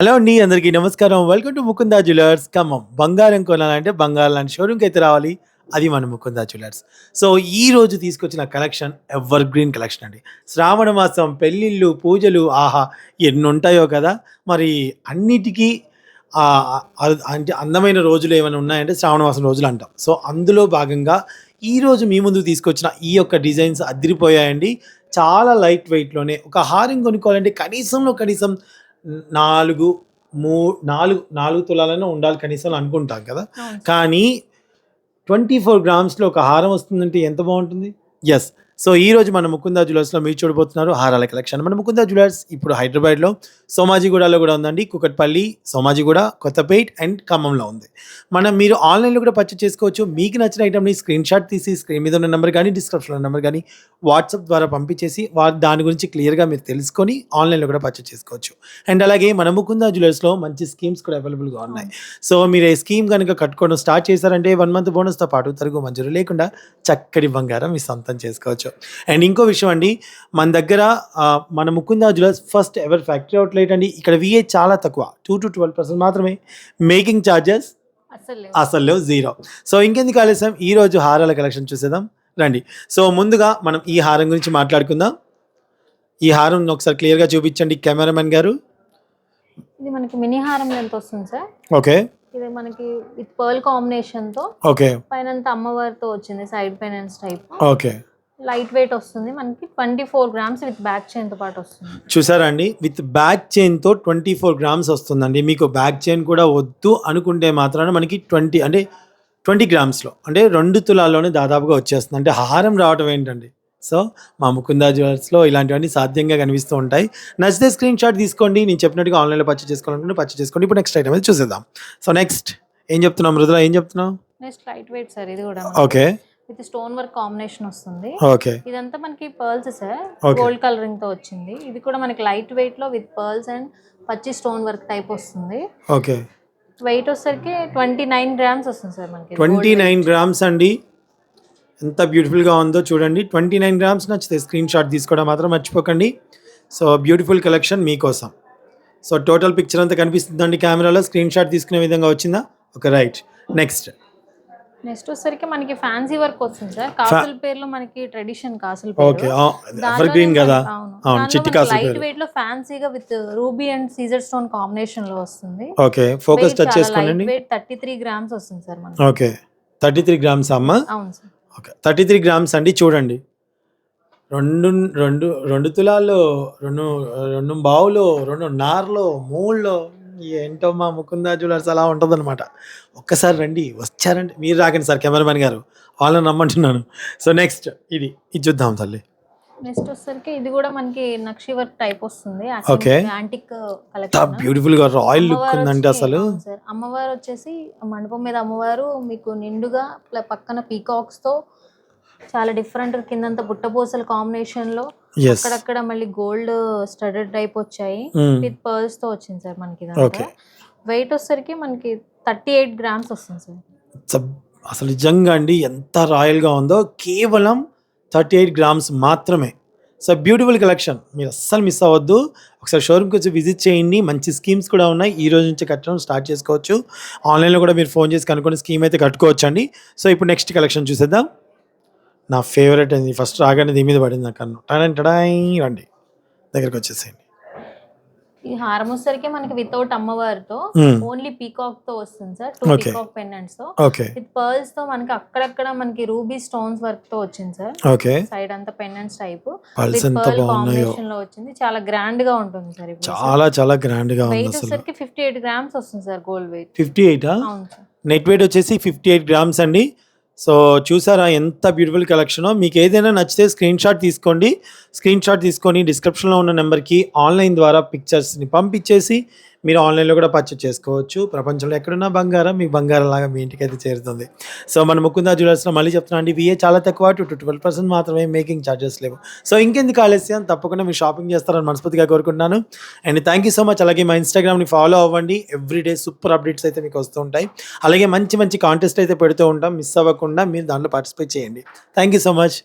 Hello అండి అందరికీ నమస్కారం. Welcome to Mukunda jewellers Khammam బంగారం కొనాలంటే బంగారం లాంటి షోరూమ్కి అయితే రావాలి. అది మన ముకుందా జ్యువెలర్స్ సో ఈ రోజు తీసుకొచ్చిన కలెక్షన్ ఎవర్ గ్రీన్ కలెక్షన్ అండి. శ్రావణ మాసం పెళ్ళిళ్ళు పూజలు ఆహా ఎన్ని ఉంటాయో కదా. మరి అన్నిటికీ అంటే అందమైన రోజులు ఏమైనా ఉన్నాయంటే శ్రావణ మాసం రోజులు అంటాం. సో అందులో భాగంగా ఈ రోజు మీ ముందు తీసుకొచ్చిన ఈ యొక్క డిజైన్స్ అదిరిపోయాయండి. చాలా లైట్ వెయిట్లోనే ఒక హారం కొనుక్కోవాలంటే కనీసంలో కనీసం నాలుగు మూ నాలుగు నాలుగు తులాలైనా ఉండాలి కనీసం అనుకుంటాం కదా. కానీ ట్వంటీ ఫోర్ గ్రామ్స్లో ఒక హారం వస్తుందంటే ఎంత బాగుంటుంది? ఎస్ సో ఈ రోజు మన ముకుందా జ్యువెలర్స్లో మీరు చూడబోతున్నారు హారాల కలెక్షన్. మన ముకుందా జ్యువెలర్స్ ఇప్పుడు హైదరాబాద్లో సోమాజిగూడలో కూడా ఉందండి. కుకట్పల్లి సోమాజిగూడ కొత్తపేట్ అండ్ ఖమ్మంలో ఉంది. మనం మీరు ఆన్లైన్లో కూడా పర్చేస్ చేసుకోవచ్చు. మీకు నచ్చిన ఐటమ్ని స్క్రీన్ షాట్ తీసి స్క్రీన్ మీద ఉన్న నెంబర్ కానీ డిస్క్రిప్షన్లో నెంబర్ కానీ వాట్సాప్ ద్వారా పంపించేసి దాని గురించి క్లియర్గా మీరు తెలుసుకొని ఆన్లైన్లో కూడా పర్చేస్ చేసుకోవచ్చు. అండ్ అలాగే మన ముకుందా జ్యువెలర్స్లో మంచి స్కీమ్స్ కూడా అవైలబుల్గా ఉన్నాయి. సో మీరు ఈ స్కీమ్ కనుక కట్టుకోవడం స్టార్ట్ చేశారంటే వన్ మంత్ బోనస్తో పాటు తరుగు మంజూరు లేకుండా చక్కటి బంగారం మీ సొంతం చేసుకోవచ్చు. అండ్ ఇంకో విషయం అండి మన దగ్గర మన Mukunda jewellers first ever factory outlet అండి. ఇక్కడ విఏ చాలా తక్కువ టూ టు ట్వెల్వ్ పర్సెంట్ మాత్రమే. మేకింగ్ ఛార్జెస్ అసలు లేవు. జీరో సో ఇంకెందుకు ఆలస్యం? ఈ రోజు హారాల కలెక్షన్ చూసేద్దాం. రండి. సో ముందుగా మనం ఈ హారం గురించి మాట్లాడుకుందాం. ఈ హారం ఒకసారి క్లియర్గా చూపించండి కెమెరామెన్ గారు. ఇది మనకి మినీ హారం ఎంత వస్తుంది సార్? ఓకే. ఇది మనకి విత్ పర్ల్ కాంబినేషన్తో ఓకే. పైన అమ్మవారితో వచ్చింది సైడ్ పెనెన్స్ టైప్. ఓకే. లైట్ వెయిట్ వస్తుంది. మనకి twenty four grams with back చైన్తో పాటు వస్తుంది. చూసారా అండి? విత్ బ్యాక్ చైన్తో ట్వంటీ ఫోర్ గ్రామ్స్ వస్తుందండి. మీకు బ్యాక్ చైన్ కూడా వద్దు అనుకుంటే మాత్రాన మనకి ట్వంటీ అంటే ట్వంటీ గ్రామ్స్లో అంటే రెండు తులాల్లోనే దాదాపుగా వచ్చేస్తుంది. అంటే హారం రావడం ఏంటండి? సో మా ముకుందా జ్యువెలర్స్లో ఇలాంటివన్నీ సాధ్యంగా కనిపిస్తూ ఉంటాయి. నచ్చితే స్క్రీన్ షాట్ తీసుకోండి. నేను చెప్పినట్టుగా ఆన్లైన్లో పర్చేస్ చేసుకోవాలనుకుంటే పర్చేస్ చేసుకోండి. ఇప్పుడు నెక్స్ట్ ఐటమ్ అయితే చూసేద్దాం. సో నెక్స్ట్ ఏం చెప్తున్నాం మృదుల? ఏం చెప్తున్నావు? నెక్స్ట్ లైట్ వెయిట్ సార్ ఇది కూడా. Okay. With stone work combination వస్తుంది. ఓకే. ఇదంతా మనకి పర్ల్స్ సార్. గోల్డ్ కలరింగ్తో వచ్చింది. ఇది కూడా మనకి లైట్ వెయిట్లో విత్ పర్ల్స్ అండ్ పచ్చి స్టోన్ వర్క్ టైప్ వస్తుంది. ఓకే. వెయిట్ వచ్చేసరికి ట్వంటీ నైన్ గ్రామ్స్ వస్తుంది సార్ మనకి. ట్వంటీ నైన్ గ్రామ్స్ అండి. ఎంత బ్యూటిఫుల్గా ఉందో చూడండి. ట్వంటీ నైన్ గ్రామ్స్ నచ్చితే స్క్రీన్ షాట్ తీసుకోవడం మాత్రం మర్చిపోకండి. సో బ్యూటిఫుల్ కలెక్షన్ మీకోసం. సో టోటల్ పిక్చర్ అంతా కనిపిస్తుందండి కెమెరాలో. స్క్రీన్ షాట్ తీసుకునే విధంగా వచ్చిందా? ఒక రైట్. నెక్స్ట్ నెక్స్ట్ వచ్చేసరికి మనకి ఫ్యాన్సీ వర్క్ వస్తుంది సార్. కాసుల పేర్లో మనకి ట్రెడిషన్ కాసుల ఓకే ఎవర్ గ్రీన్ కదా? అవును, చిట్టి కాసుల లైట్. వెయిట్లో ఫ్యాన్సీగా విత్ రూబీ అండ్ సీజర్ స్టోన్ కాంబినేషన్లో వస్తుంది. ఓకే ఫోకస్ టచ్ చేసుకోండి. వెయిట్ థర్టీ త్రీ గ్రామ్స్ వస్తుంది సార్ మనకి. ఓకే థర్టీ త్రీ గ్రామ్స్ అమ్మ? అవును sir. Okay thirty three grams అండి చూడండి. రెండు రెండు రెండు తులాల్లో రెండు రెండు బావులు రెండు నార్లో మూడులో ఏంటో మా ముకుందా జ్యువెలర్స్ అలా ఉంటుందన్నమాట. ఒక్కసారి రండి వచ్చారండి. మీరు రాకండి సార్ కెమెరామెన్ గారు. వాళ్ళని నమ్మంటున్నాను సో నెక్స్ట్ ఇది ఇది చూద్దాం తల్లి. నెక్స్ట్ వచ్చేసరికి ఇది కూడా మనకి నక్షి వర్క్ టైప్ వస్తుంది Okay. యాంటిక్ కలెక్షన్ బ్యూటిఫుల్గా రాయల్ లుక్ ఉందంటే అసలు. అమ్మవారు వచ్చేసి మండపం మీద అమ్మవారు మీకు నిండుగా పక్కన పీకాక్స్తో చాలా డిఫరెంట్ కిందంతా బుట్టపూసల కాంబినేషన్లో అక్కడక్కడ మళ్ళీ గోల్డ్ స్టడెడ్ టైప్ వచ్చాయి. విత్ పర్ల్స్తో వచ్చింది సార్ మనకి. వెయిట్ వచ్చేసరికి మనకి థర్టీ ఎయిట్ గ్రామ్స్ వస్తుంది సార్. అసలు నిజంగా అండి ఎంత రాయల్గా ఉందో కేవలం థర్టీ ఎయిట్ గ్రామ్స్ మాత్రమే. సో బ్యూటిఫుల్ కలెక్షన్ మీరు అస్సలు మిస్ అవ్వద్దు. ఒకసారి షోరూమ్కి వచ్చి విజిట్ చేయండి. మంచి స్కీమ్స్ కూడా ఉన్నాయి. ఈ రోజు నుంచి కట్టడం స్టార్ట్ చేసుకోవచ్చు. ఆన్లైన్లో కూడా మీరు ఫోన్ చేసి కనుక్కొని స్కీమ్ అయితే కట్టుకోవచ్చు అండి సో ఇప్పుడు నెక్స్ట్ కలెక్షన్ చూసేద్దాం. నా ఫేవరెట్ అండి ఫస్ట్ రాగానే దీని మీద పడింది నాకు కన్ను. టడాయ్ రండి. దగ్గరికి వచ్చేసేయండి. ఈ హారం వచ్చేసరికి మనకి వితౌట్ అమ్మవారితో. ఓన్లీ పీకాక్తో వస్తుంది సార్. టూ. పీకాక్ పెండెంట్స్తో. విత్ పర్ల్స్తో మనకి అక్కడక్కడ మనకి రూబీ స్టోన్స్ వర్క్తో వచ్చింది సార్. ఓకే సైడ్ అంతా పెండెంట్స్ టైప్ ఎంత బాగున్నాయో. కాంబినేషన్లో వచ్చింది. చాలా గ్రాండ్గా ఉంటుంది సార్ చాలా చాలా గ్రాండ్గా ఉంది వెయిట్ అసలు. వచ్చేసరికి ఫిఫ్టీ ఎయిట్ గ్రామ్స్ వస్తుంది సార్ గోల్డ్ వెయిట్ ఫిఫ్టీ ఎయిటా నెట్ వెయిట్ వచ్చేసి ఫిఫ్టీ ఎయిట్ గ్రామ్స్ అండి. సో చూసారా ఎంత బ్యూటిఫుల్ కలెక్షనో మీకు ఏదైనా నచ్చితే స్క్రీన్ షాట్ తీసుకోండి. స్క్రీన్ షాట్ తీసుకొని డిస్క్రిప్షన్లో ఉన్న నెంబర్కి ఆన్లైన్ ద్వారా పిక్చర్స్ని పంపించేసి మీరు ఆన్లైన్లో కూడా పర్చేస్ చేసుకోవచ్చు. ప్రపంచంలో ఎక్కడున్నా బంగారం మీ బంగారం లాగా మీ ఇంటికి అయితే చేరుతుంది. సో మన ముకుందా జ్యువెలర్స్లో మళ్ళీ చెప్తున్నా అండి విఏ చాలా తక్కువ టూ టు ట్వెల్వ్ పర్సెంట్ మాత్రమే మేకింగ్ ఛార్జెస్ లేవు. సో ఇంకెందుకు ఆలస్యం? తప్పకుండా మీరు షాపింగ్ చేస్తారని మనస్ఫూర్తిగా కోరుకుంటున్నాను. And thank you so much అలాగే మా ఇన్స్టాగ్రామ్ని ఫాలో అవ్వండి. ఎవ్రీడే సూపర్ అప్డేట్స్ అయితే మీకు వస్తూ ఉంటాయి. అలాగే మంచి మంచి కాంటెస్ట్ అయితే పెడుతూ ఉంటాం. మిస్ అవ్వకుండా మీరు దాంట్లో పార్టిసిపేట్ చేయండి. Thank you so much